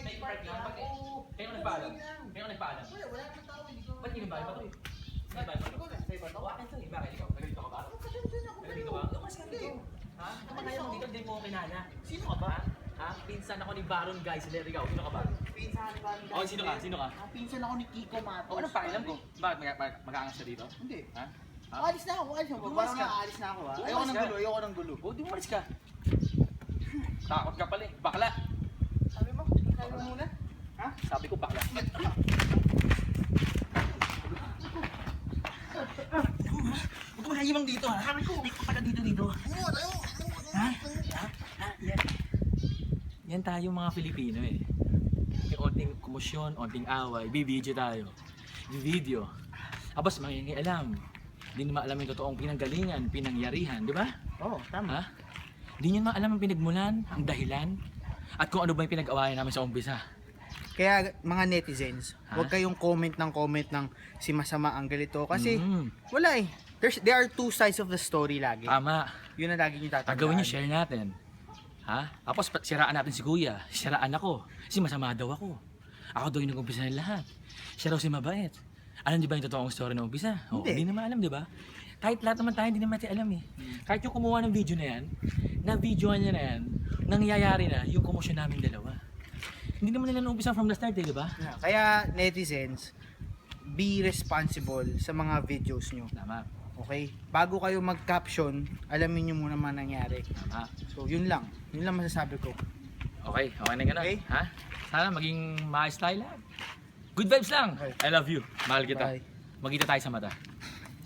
May park lang. Bakit? Ko nagpaalam. Ko nagpaalam. Wala, wala naman tao. Hindi ko. Ba't ba ito? Hindi ba ito? Ikaw na, sa iba to? O, akin to eh. Bakit ikaw? Nalito ka ba? Ano, pasensya na ako kayo. ka? Yung kasi Hindi. dito. Ha? Kapag kaya mo dito, hindi mo kinala. Sino ka ba? Ha? Pinsan ako ni Baron Geisler. Ikaw, sino ka ba? Pinsan ba? Oh, sino ka? Sino ka? Ah, Pinsan ako ni Kiko Matos. O, anong pakialam ko? Bakit mag- mag- mag-aangas siya dito? Hindi. Ha? Ha? Alis na ako, alis na ako. Umalis Parang ka. aalis na ako ha. Umalis Ayoko ng ka. gulo, ayoko ng gulo. O, di mo malis ka. Takot ka pala eh. Bakla. Mo muna? Ha? Sabi ko bakla. Huwag mo nahimang dito ha. Sabi ko, hindi ka pala dito dito. Ha? Ha? Ha? Yan. Yan tayo mga Filipino eh. May onting komosyon, onting away, bibidyo tayo. Video. Abas, mangingialam. Hindi naman alam yung totoong pinanggalingan, pinangyarihan, di ba? Oo, tama. Ha? Hindi nyo naman alam ang pinagmulan, ang dahilan, at kung ano ba yung pinag-awayan namin sa umpisa. Kaya mga netizens, Ha? huwag kayong comment ng comment ng si masama ang galito kasi Mm, wala eh. There's, there are two sides of the story lagi. tama. Yun ang lagi nyo tatandaan. Ang gawin nyo, share natin. Ha? Tapos siraan natin si kuya. Siraan ako. Kasi masama daw ako. Ako daw yung nag-umpisa ng lahat. Siya raw si mabait. Alam niyo ba yung totoong story ng umpisa? Hindi. Hindi naman alam, di ba? Kahit lahat naman tayo, hindi naman natin alam eh. Kahit yung kumuha ng video na yan, na video niya na yan, nangyayari na yung komosyon namin dalawa. Hindi naman nila naumpisa from the start eh, di ba? Yeah, Kaya netizens, be responsible sa mga videos nyo. Tama. Okay? Bago kayo mag-caption, alamin nyo muna man nangyari. Tama. So, yun lang. Yun lang masasabi ko. Okay, okay na ganun. Okay. Ha? Sana maging maayos tayo lahat. Good vibes lang. Okay. I love you. Mahal kita. Bye. Magkita tayo sa mata.